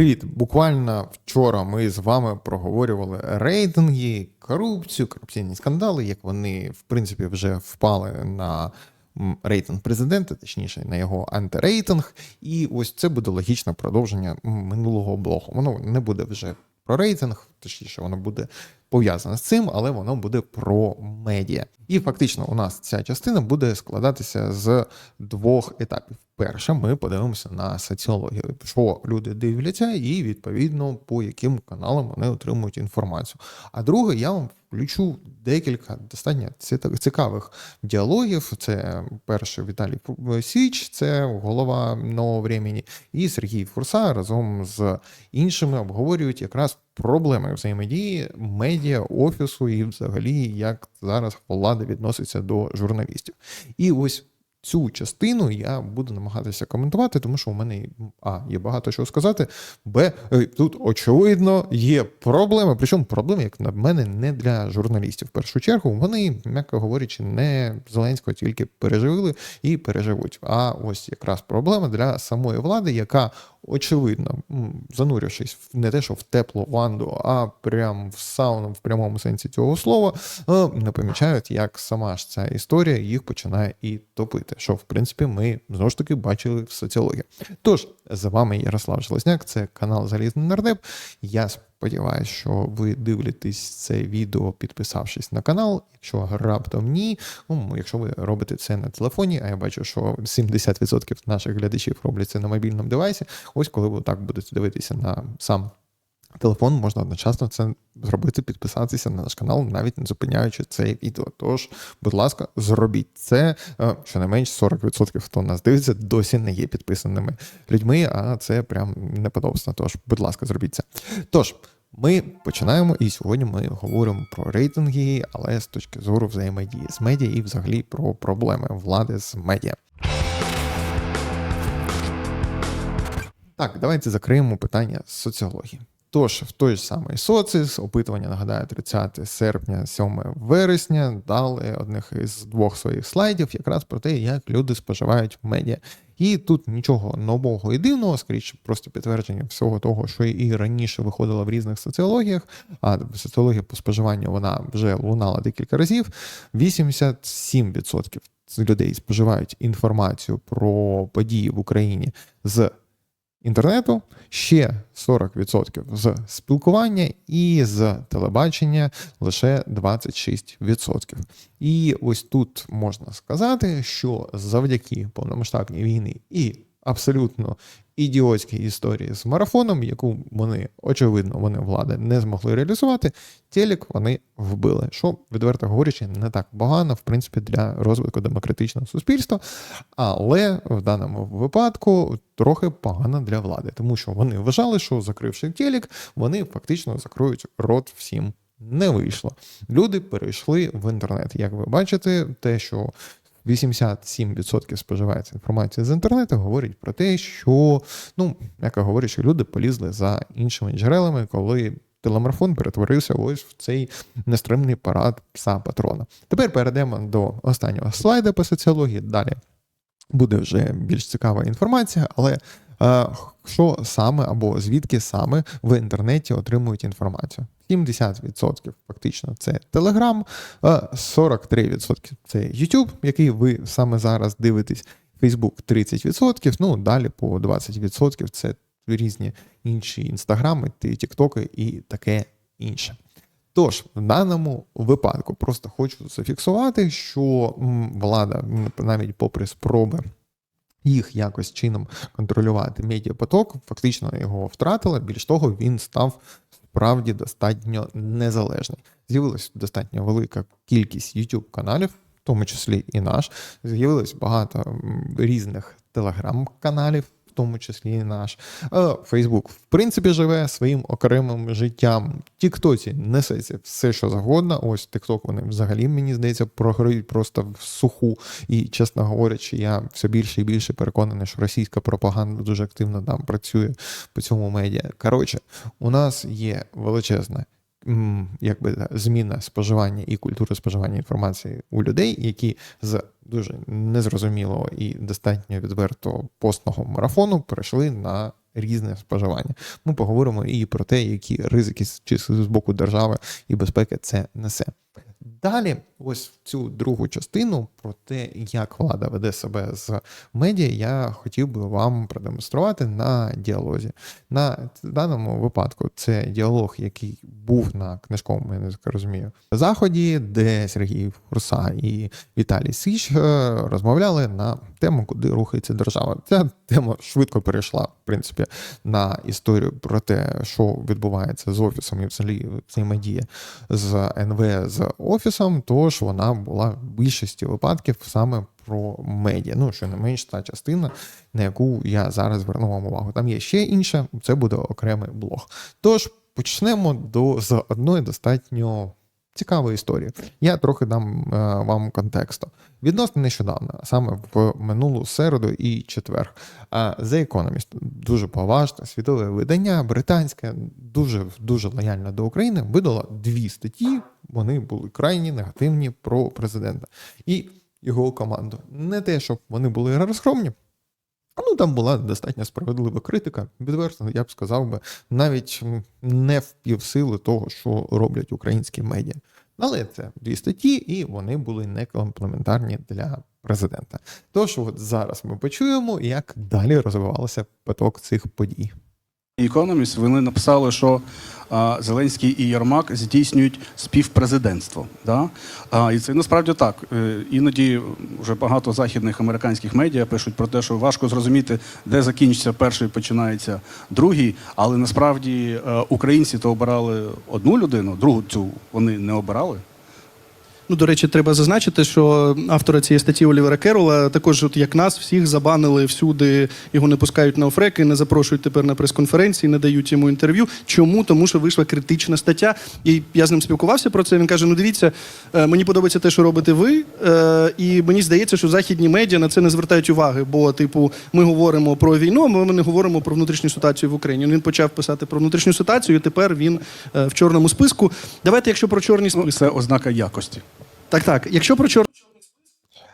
Привіт! Буквально вчора ми з вами проговорювали рейтинги, корупцію, корупційні скандали, як вони, в принципі, вже впали на рейтинг президента, точніше, на його антирейтинг. І ось це буде логічне продовження минулого блогу. Воно не буде вже про рейтинг, точніше, воно буде пов'язане з цим, але воно буде про медіа. І фактично у нас ця частина буде складатися з двох етапів. Перше, ми подивимося на соціологію, що люди дивляться, і відповідно по яким каналам вони отримують інформацію. А друге, я вам включу декілька достатньо цікавих діалогів. Це перший Віталій Січ, це голова нового времени, і Сергій Фурса разом з іншими обговорюють якраз проблеми взаємодії медіа, офісу і взагалі як зараз влада відноситься до журналістів. І ось цю частину я буду намагатися коментувати, тому що у мене а є багато чого сказати. Б е, тут очевидно є проблеми. Причому проблеми, як на мене, не для журналістів. В першу чергу вони, м'яко говорячи, не Зеленського тільки переживили і переживуть. А ось якраз проблема для самої влади, яка очевидно, занурившись в не те, що в теплу ванду, а прям в сауну в прямому сенсі цього слова, е, не помічають, як сама ж ця історія їх починає і топити. Що в принципі ми знову ж таки бачили в соціології. Тож з вами Ярослав Железняк, це канал Залізний Нардеп. Я сподіваюся, що ви дивитесь це відео, підписавшись на канал. Якщо раптом ні, ну, якщо ви робите це на телефоні, а я бачу, що 70% наших глядачів роблять це на мобільному девайсі. Ось коли ви так будете дивитися на сам телефон, можна одночасно це зробити, підписатися на наш канал, навіть не зупиняючи це відео. Тож, будь ласка, зробіть це. Е, Щонайменш 40% хто нас дивиться, досі не є підписаними людьми, а це прям неподобство. Тож, будь ласка, зробіть це. Тож. Ми починаємо, і сьогодні ми говоримо про рейтинги, але з точки зору взаємодії з медіа і взагалі про проблеми влади з медіа. Так, давайте закриємо питання з соціології. Тож, в той самий соціс, опитування нагадаю, 30 серпня, 7 вересня дали одних із двох своїх слайдів якраз про те, як люди споживають медіа. І тут нічого нового і дивного, скоріше, просто підтвердження всього того, що і раніше виходило в різних соціологіях, а соціологія по споживанню вона вже лунала декілька разів. 87% людей споживають інформацію про події в Україні з інтернету, ще 40% з спілкування і з телебачення лише 26%. І ось тут можна сказати, що завдяки повномасштабній війни і абсолютно ідіотській історії з марафоном, яку вони очевидно вони влада не змогли реалізувати, телек вони вбили. Що відверто говорячи, не так погано, в принципі, для розвитку демократичного суспільства, але в даному випадку трохи погано для влади, тому що вони вважали, що закривши телек, вони фактично закроють рот всім. Не вийшло. Люди перейшли в інтернет. Як ви бачите, те, що 87% споживається інформації з інтернету, говорить про те, що, ну, як говорять, що люди полізли за іншими джерелами, коли телемарафон перетворився ось в цей нестримний парад пса патрона. Тепер перейдемо до останнього слайду по соціології. Далі буде вже більш цікава інформація, але е, що саме або звідки саме в інтернеті отримують інформацію? 70% фактично це Telegram, е, 43% це YouTube, який ви саме зараз дивитесь. Facebook 30%, ну далі по 20% це різні інші інстаграми, тіктоки і таке інше. Тож, в даному випадку просто хочу зафіксувати, що влада, навіть попри спроби їх якось чином контролювати медіапоток, фактично його втратила. Більш того, він став справді достатньо незалежний. З'явилася достатньо велика кількість youtube каналів, в тому числі і наш. З'явилось багато різних телеграм-каналів. В тому числі і наш Фейсбук, в принципі, живе своїм окремим життям. Тіктоці несеться все, що завгодно. Ось Тікток вони взагалі, мені здається, програють просто в суху. І, чесно говорячи, я все більше і більше переконаний, що російська пропаганда дуже активно там працює по цьому медіа. Коротше, у нас є величезна м, якби зміна споживання і культури споживання інформації у людей, які з дуже незрозумілого і достатньо відверто постного марафону перейшли на різне споживання. Ми поговоримо і про те, які ризики чи з боку держави і безпеки це несе. Далі, ось в цю другу частину про те, як влада веде себе з медіа, я хотів би вам продемонструвати на діалозі. На даному випадку це діалог, який був на книжковому, я не так розумію, заході, де Сергій Фурса і Віталій Сич е, розмовляли на тему, куди рухається держава. Ця тема швидко перейшла, в принципі, на історію про те, що відбувається з офісом і взагалі взаємодія з НВ з офісом, тож вона була в більшості випадків саме про медіа. Ну, що не менш та частина, на яку я зараз зверну вам увагу. Там є ще інше, це буде окремий блог. Тож почнемо до з одної достатньо цікавої історії. Я трохи дам е, вам контексту. Відносно нещодавно, саме в минулу середу і четвер. е, The Economist, дуже поважне світове видання, британське, дуже дуже лояльне до України, видало дві статті. Вони були крайні негативні про президента і його команду. Не те, щоб вони були розгромні. Ну, там була достатньо справедлива критика, відверто, я б сказав би, навіть не в півсили того, що роблять українські медіа. Але це дві статті, і вони були не комплементарні для президента. Тож, от зараз ми почуємо, як далі розвивався поток цих подій. Economist, вони написали, що Зеленський і Єрмак здійснюють співпрезидентство. Да? І це насправді так. Е, Іноді вже багато західних американських медіа пишуть про те, що важко зрозуміти, де закінчиться перший, починається другий. Але насправді е, українці то обирали одну людину, другу цю вони не обирали. Ну, до речі, треба зазначити, що автора цієї статті Олівера Керола також, от як нас, всіх забанили всюди, його не пускають на офреки, не запрошують тепер на прес-конференції, не дають йому інтерв'ю. Чому? Тому що вийшла критична стаття. І я з ним спілкувався про це. Він каже: Ну, дивіться, е, мені подобається те, що робите ви, е, і мені здається, що західні медіа на це не звертають уваги. Бо, типу, ми говоримо про війну, а ми не говоримо про внутрішню ситуацію в Україні. Він почав писати про внутрішню ситуацію, і тепер він е, в чорному списку. Давайте, якщо про чорні Ну, списки. це ознака якості. Так, так. Якщо про чорні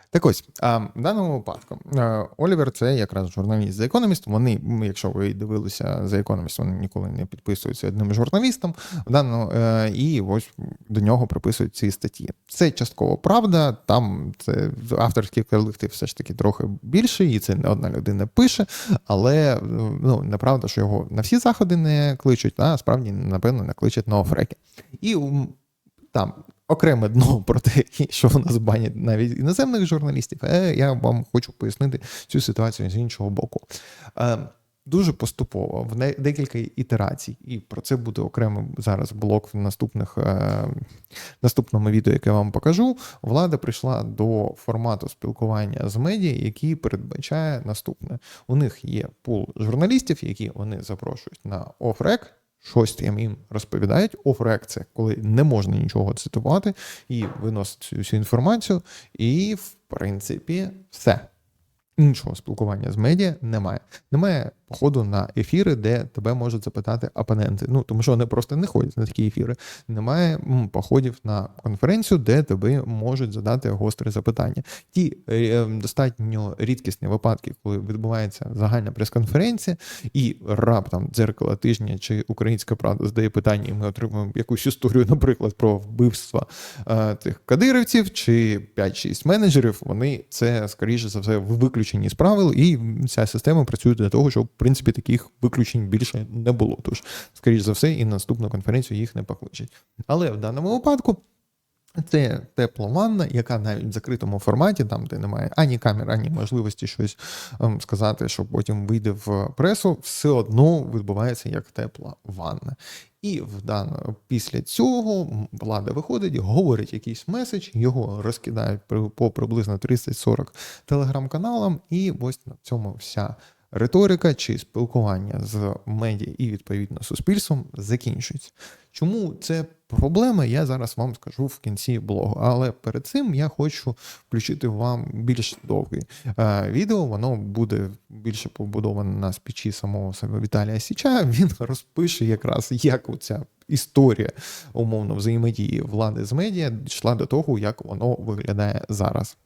Так ось, а, в даному випадку е, Олівер це якраз журналіст The Economist. Вони, якщо ви дивилися The Economist, вони ніколи не підписуються одним журналістом. В даному, е, і ось до нього приписують ці статті. Це частково правда. Там це авторський колектив все ж таки трохи більший, і це не одна людина пише, але ну, неправда, що його на всі заходи не кличуть, а справді, напевно, не кличуть на офреки. І там окреме дно про те, що в нас банять навіть іноземних журналістів, е, я вам хочу пояснити цю ситуацію з іншого боку. Е, Дуже поступово, в декілька ітерацій, і про це буде окремий зараз блок в наступних е, наступному відео, яке я вам покажу. Влада прийшла до формату спілкування з медіа, який передбачає наступне: у них є пул журналістів, які вони запрошують на офрек, щось там їм розповідають. Офрек це коли не можна нічого цитувати і виносить цю всю інформацію. І, в принципі, все. Іншого спілкування з медіа немає. Немає походу на ефіри, де тебе можуть запитати опоненти. Ну тому що вони просто не ходять на такі ефіри. Немає походів на конференцію, де тебе можуть задати гостре запитання. Ті е, достатньо рідкісні випадки, коли відбувається загальна прес-конференція, і раптом дзеркало тижня чи українська правда здає питання, і ми отримуємо якусь історію, наприклад, про вбивство е, тих кадирівців чи 5-6 менеджерів. Вони це скоріше за все виключені з правил, і ця система працює для того, щоб принципі таких виключень більше не було. Тож, скоріш за все, і наступну конференцію їх не покличуть. Але в даному випадку. Це тепла ванна, яка навіть в закритому форматі, там де немає ані камер, ані можливості щось ем, сказати, що потім вийде в пресу, все одно відбувається як тепла ванна. І в дано, після цього влада виходить, говорить якийсь меседж, його розкидають по приблизно 30-40 телеграм-каналам, і ось на цьому вся риторика чи спілкування з медіа і відповідно суспільством закінчується. Чому це проблема, я зараз вам скажу в кінці блогу. Але перед цим я хочу включити вам більш довге е, відео. Воно буде більше побудоване на спічі самого себе Віталія Січа. Він розпише якраз, як оця історія умовно взаємодії влади з медіа йшла до того, як воно виглядає зараз.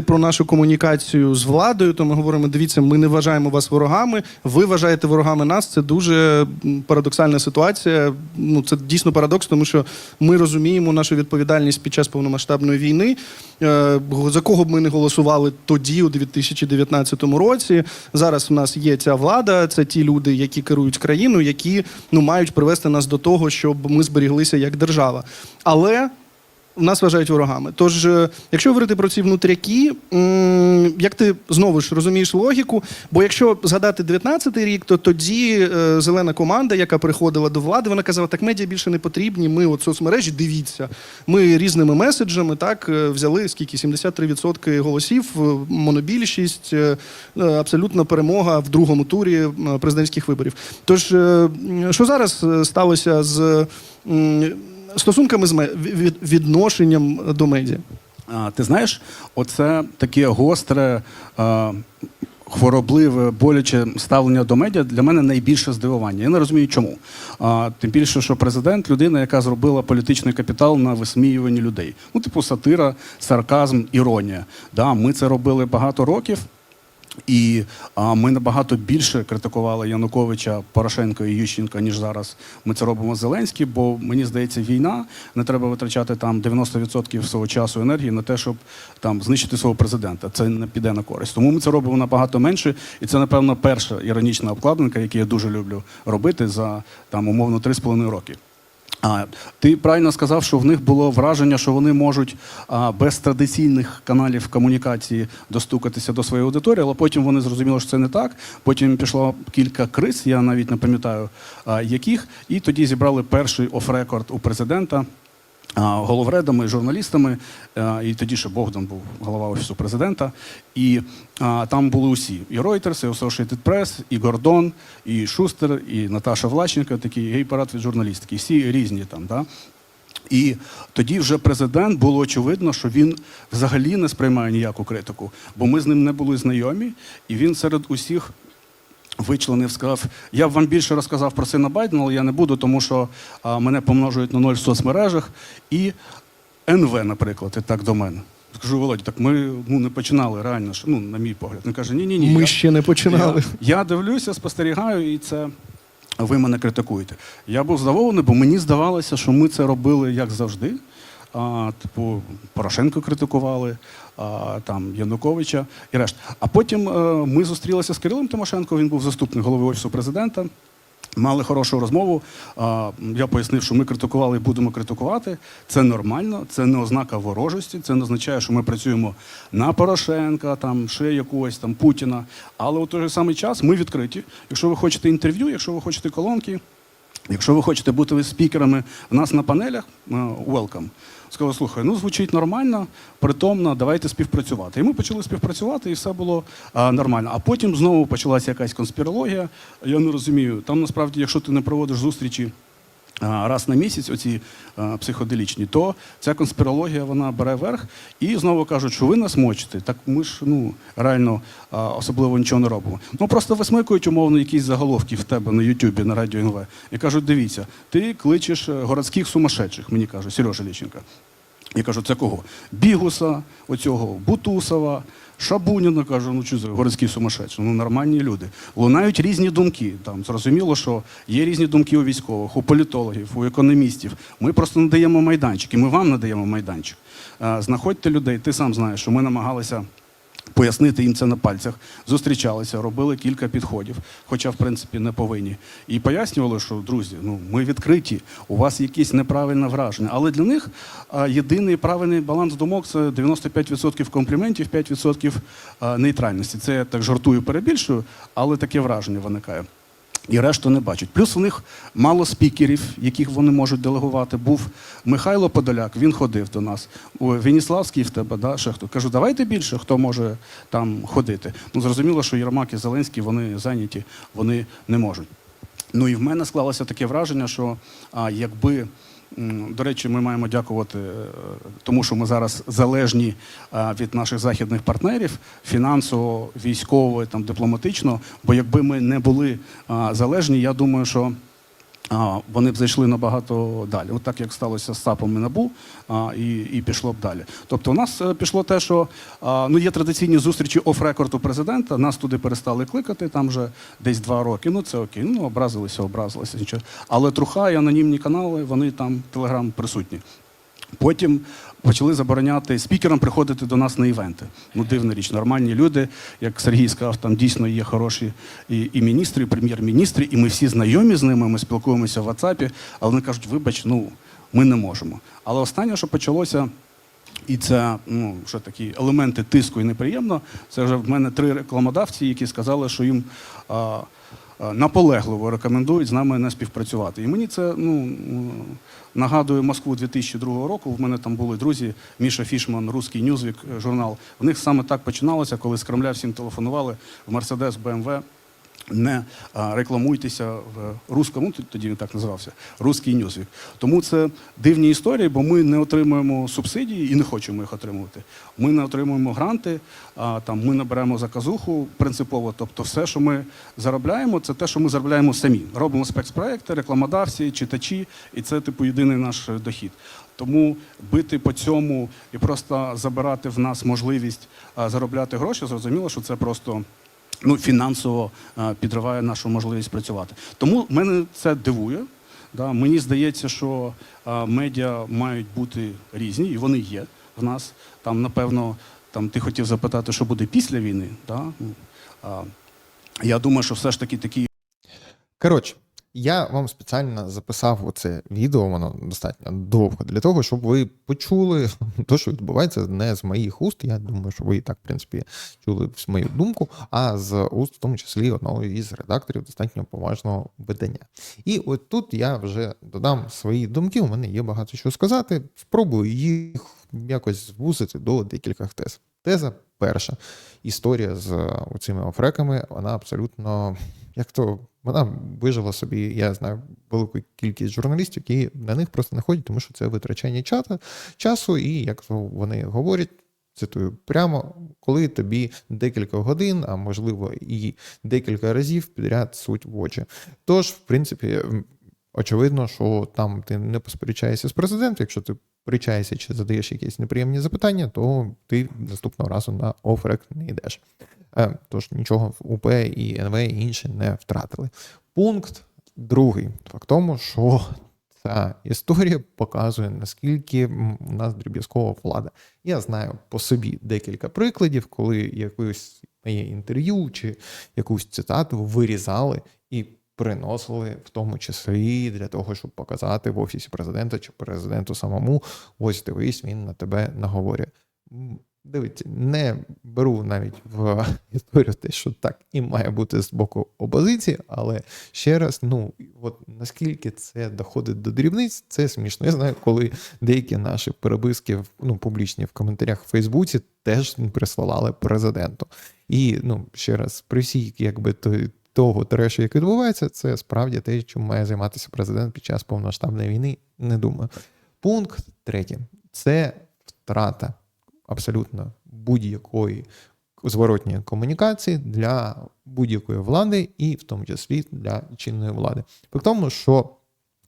Про нашу комунікацію з владою, то ми говоримо: дивіться, ми не вважаємо вас ворогами. Ви вважаєте ворогами нас. Це дуже парадоксальна ситуація. Ну це дійсно парадокс, тому що ми розуміємо нашу відповідальність під час повномасштабної війни. Е, За кого б ми не голосували тоді, у 2019 році. Зараз в нас є ця влада. Це ті люди, які керують країною, які ну мають привести нас до того, щоб ми зберіглися як держава. Але нас вважають ворогами. Тож, е, якщо говорити про ці внутряки, як ти знову ж розумієш логіку? Бо якщо згадати 19-й рік, то тоді е, зелена команда, яка приходила до влади, вона казала, так медіа більше не потрібні. Ми от соцмережі, дивіться. Ми різними меседжами так е, взяли скільки 73% голосів, монобільшість, абсолютна перемога в другому турі президентських виборів. Тож, що зараз сталося з стосунками з відношенням до медіа? А, ти знаєш, оце таке гостре, а, хворобливе, боляче ставлення до медіа для мене найбільше здивування. Я не розумію, чому. А, тим більше, що президент людина, яка зробила політичний капітал на висміюванні людей. Ну, типу, сатира, сарказм, іронія. Да, ми це робили багато років. І а, ми набагато більше критикували Януковича, Порошенка і Ющенка, ніж зараз ми це робимо з Зеленським, бо мені здається, війна не треба витрачати там 90% свого часу енергії на те, щоб там знищити свого президента. Це не піде на користь. Тому ми це робимо набагато менше, і це, напевно, перша іронічна обкладинка, яку я дуже люблю робити за там умовно 3,5 роки. А ти правильно сказав, що в них було враження, що вони можуть а, без традиційних каналів комунікації достукатися до своєї аудиторії, але потім вони зрозуміли, що це не так. Потім пішло кілька криз, я навіть не пам'ятаю а, яких, і тоді зібрали перший оф-рекорд у президента. Головредами, журналістами, і тоді ще Богдан був голова офісу президента. І там були усі: і Reuters, і Associated Press, і Гордон, і Шустер, і Наташа Влащенко, такий гей-парад від журналістики. Всі різні там. Да? І тоді вже президент було очевидно, що він взагалі не сприймає ніяку критику, бо ми з ним не були знайомі, і він серед усіх вичленив, сказав: я б вам більше розказав про сина Байдена, але я не буду, тому що а, мене помножують на ноль в соцмережах. І НВ, наприклад, і так до мене. Скажу, Володя, так ми ну, не починали реально, ну, на мій погляд. Він каже, ні, ні, ні. Ми я- ще не починали. я, я дивлюся, спостерігаю, і це ви мене критикуєте. Я був здивований, бо мені здавалося, що ми це робили як завжди. А, типу, Порошенко критикували, а, там Януковича і решта. А потім е, ми зустрілися з Кирилом Тимошенко, він був заступник голови офісу президента. Мали хорошу розмову. А, Я пояснив, що ми критикували і будемо критикувати. Це нормально, це не ознака ворожості, це не означає, що ми працюємо на Порошенка, там ще якогось там Путіна. Але у той же самий час ми відкриті. Якщо ви хочете інтерв'ю, якщо ви хочете колонки, Якщо ви хочете бути спікерами в нас на панелях, е, welcome. Сказали, слухай, ну звучить нормально, притомно, давайте співпрацювати. І ми почали співпрацювати, і все було а, нормально. А потім знову почалася якась конспірологія. Я не розумію. Там насправді, якщо ти не проводиш зустрічі раз на місяць, оці психоделічні, то ця конспірологія вона бере верх і знову кажуть, що ви нас мочите. Так ми ж ну реально особливо нічого не робимо. Ну просто висмикують умовно якісь заголовки в тебе на Ютубі, на радіо НВ. І кажуть, дивіться, ти кличеш е, городських сумасшедших, мені кажуть, Сережа Ліченка. Я кажу, це кого? Бігуса, оцього Бутусова, Шабуніна, кажу, ну чузи, городські сумасшедші, ну нормальні люди. Лунають різні думки. Там зрозуміло, що є різні думки у військових, у політологів, у економістів. Ми просто надаємо майданчик, і ми вам надаємо майданчик. Знаходьте людей, ти сам знаєш, що ми намагалися. Пояснити їм це на пальцях, зустрічалися, робили кілька підходів, хоча, в принципі, не повинні. І пояснювали, що друзі, ну ми відкриті, у вас якісь неправильне враження. Але для них єдиний правильний баланс думок це 95% компліментів, 5% нейтральності. Це я так жартую, перебільшую, але таке враження виникає. І решту не бачать. Плюс у них мало спікерів, яких вони можуть делегувати. Був Михайло Подоляк, він ходив до нас. Веніславський в тебе, да? ще. Кажу, давайте більше, хто може там ходити. Ну, зрозуміло, що Єрмак і Зеленський вони зайняті, вони не можуть. Ну і в мене склалося таке враження, що а, якби. До речі, ми маємо дякувати е, тому, що ми зараз залежні від наших західних партнерів фінансово, військово, там дипломатично. Бо якби ми не були залежні, я думаю, що вони б зайшли набагато далі. От так як сталося з САПом і НАБУ, і, і пішло б далі. Тобто, у нас е, пішло те, що ну, є традиційні зустрічі оф-рекорду президента, нас туди перестали кликати, там вже десь два роки. Ну це окей. Ну, образилися, образилися. Нічого. Але труха і анонімні канали, вони там телеграм присутні. Потім почали забороняти спікерам приходити до нас на івенти. Ну, дивна річ, нормальні люди, як Сергій сказав, там дійсно є хороші і, і міністри, і прем'єр-міністри, і ми всі знайомі з ними, ми спілкуємося в WhatsApp, але вони кажуть, вибач, ну ми не можемо. Але останнє, що почалося, і це ну, що такі елементи тиску і неприємно, це вже в мене три рекламодавці, які сказали, що їм. А, Наполегливо рекомендують з нами не співпрацювати. І мені це ну, нагадує Москву 2002 року. В мене там були друзі, Міша Фішман, Руський Ньюзвік, е, журнал. В них саме так починалося, коли з Кремля всім телефонували в Мерседес, БМВ. Не рекламуйтеся в русскому, ну, тоді він так називався, Руський Ньюзвік. Тому це дивні історії, бо ми не отримуємо субсидії і не хочемо їх отримувати. Ми не отримуємо гранти, там, ми не беремо заказуху принципово. Тобто, все, що ми заробляємо, це те, що ми заробляємо самі. Робимо спецпроекти, рекламодавці, читачі, і це типу єдиний наш дохід. Тому бити по цьому і просто забирати в нас можливість заробляти гроші, зрозуміло, що це просто ну, фінансово е, підриває нашу можливість працювати. Тому мене це дивує. Да. Мені здається, що е, медіа мають бути різні, і вони є в нас. Там, напевно, там ти хотів запитати, що буде після війни. Да? Я думаю, що все ж таки такі Коротше, я вам спеціально записав оце відео, воно достатньо довго для того, щоб ви почули те, що відбувається не з моїх уст. Я думаю, що ви і так, в принципі, чули мою думку, а з уст, в тому числі, одного із редакторів достатньо поважного видання. І от тут я вже додам свої думки. У мене є багато що сказати. Спробую їх якось звузити до декількох тез. Теза перша. Історія з цими офреками, вона абсолютно як то вона вижила собі, я знаю, велику кількість журналістів, які на них просто не тому що це витрачання чата, часу, і як то вони говорять. Цитую прямо, коли тобі декілька годин, а можливо і декілька разів підряд суть в очі. Тож, в принципі, очевидно, що там ти не посперечаєшся з президентом. Якщо ти сперечаєшся чи задаєш якісь неприємні запитання, то ти наступного разу на офрек не йдеш. Е, Тож нічого в УП і НВ і інші не втратили. Пункт другий. Факт тому, що ця історія показує, наскільки у нас дріб'язкова влада. Я знаю по собі декілька прикладів, коли якусь моє інтерв'ю чи якусь цитату вирізали і приносили в тому числі для того, щоб показати в офісі президента чи президенту самому. Ось дивись, він на тебе наговорює. Дивіться, не беру навіть в історію те, що так і має бути з боку опозиції, але ще раз, ну от наскільки це доходить до дрібниць, це смішно. Я знаю, коли деякі наші переписки ну, публічні в коментарях в Фейсбуці теж прислали президенту. І ну ще раз, при всій, якби той. Того трешу, який відбувається, це справді те, чим має займатися президент під час повноштабної війни. Не думаю. Пункт третій це втрата абсолютно будь-якої зворотньої комунікації для будь-якої влади, і в тому числі для чинної влади. При тому, що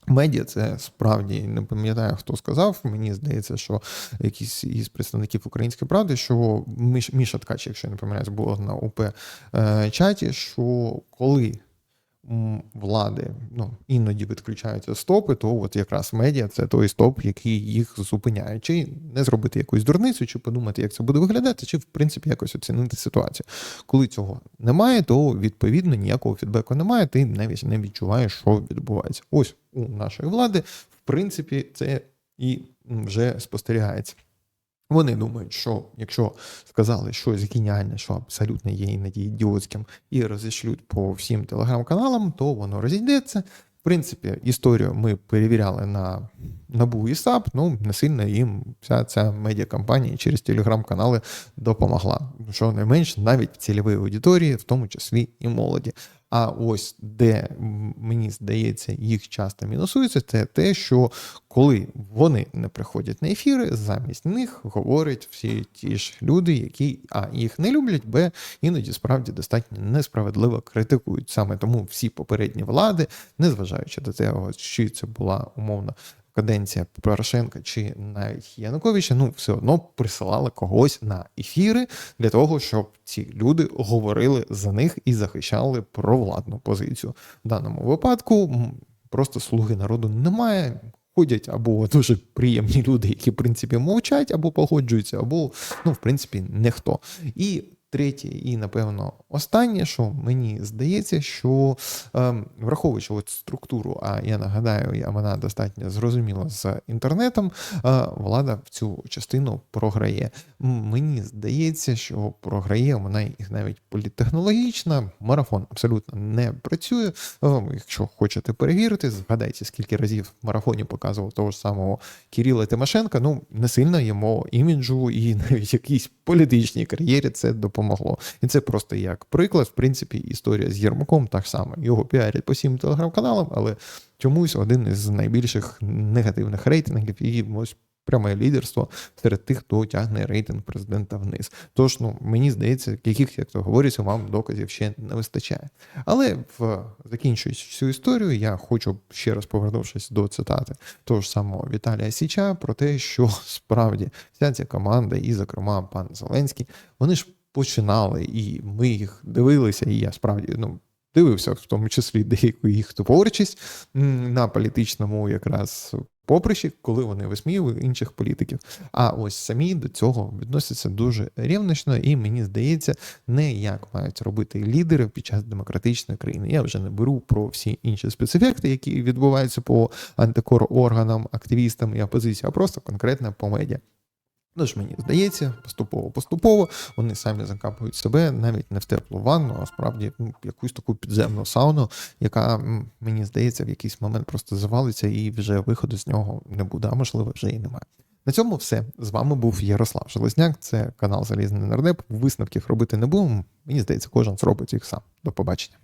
Медіа це справді не пам'ятаю, хто сказав. Мені здається, що якийсь із представників української правди, що Міш, Міша Ткач, якщо я не помиляюсь, було на УП е, чаті, що коли влади ну, іноді відключаються стопи, то от якраз медіа це той стоп, який їх зупиняє. Чи не зробити якусь дурницю, чи подумати, як це буде виглядати, чи в принципі якось оцінити ситуацію. Коли цього немає, то відповідно ніякого фідбеку немає. Ти навіть не відчуваєш, що відбувається. Ось у нашої влади, в принципі, це і вже спостерігається. Вони думають, що якщо сказали щось геніальне, що абсолютно є іноді ідіотським, і розішлють по всім телеграм-каналам, то воно розійдеться. В принципі, історію ми перевіряли на НАБУ і САП, ну не сильно їм вся ця медіакампанія через телеграм-канали допомогла. Що не менш, навіть в цільовій аудиторії, в тому числі і молоді. А ось де мені здається, їх часто мінусується, це те, що коли вони не приходять на ефіри, замість них говорять всі ті ж люди, які а їх не люблять, б іноді справді достатньо несправедливо критикують. Саме тому всі попередні влади, незважаючи до того, чи це була умовно каденція Порошенка чи навіть Януковича, ну все одно присилали когось на ефіри для того, щоб ці люди говорили за них і захищали провладну позицію. В даному випадку просто слуги народу немає. Ходять або дуже приємні люди, які в принципі мовчать, або погоджуються, або ну, в принципі, ніхто. І третє, і напевно останнє, що мені здається, що ем, враховуючи от структуру, а я нагадаю, вона достатньо зрозуміла з інтернетом, е, влада в цю частину програє. Мені здається, що програє вона і навіть політтехнологічна. Марафон абсолютно не працює. Е, Якщо хочете перевірити, згадайте, скільки разів в марафоні показував того ж самого Кирила Тимошенка. Ну не сильно йому іміджу і навіть якійсь політичній кар'єрі це допомогло. І це просто як приклад, в принципі, історія з Єрмаком так само. Його піарять по всім телеграм-каналам, але чомусь один із найбільших негативних рейтингів і ось пряме лідерство серед тих, хто тягне рейтинг президента вниз. Тож, ну мені здається, яких, як то говориться, вам доказів ще не вистачає. Але в закінчуючи цю історію, я хочу ще раз повернувшись до цитати того ж самого Віталія Січа про те, що справді вся ця команда, і, зокрема, пан Зеленський, вони ж починали, і ми їх дивилися, і я справді ну. Дивився в тому числі деяку їх творчість на політичному якраз поприщі, коли вони висміювали інших політиків. А ось самі до цього відносяться дуже рівнично, і мені здається, не як мають робити лідери під час демократичної країни. Я вже не беру про всі інші спецефекти, які відбуваються по антикор органам, активістам і опозиції, а просто конкретно по медіа. Ну ж мені здається, поступово-поступово вони самі закапують себе навіть не в теплу ванну, а справді ну, якусь таку підземну сауну, яка мені здається в якийсь момент просто завалиться і вже виходу з нього не буде, а можливо вже і немає. На цьому все. З вами був Ярослав Железняк. Це канал Залізний Нардеп. Висновків робити не будемо. Мені здається, кожен зробить їх сам. До побачення.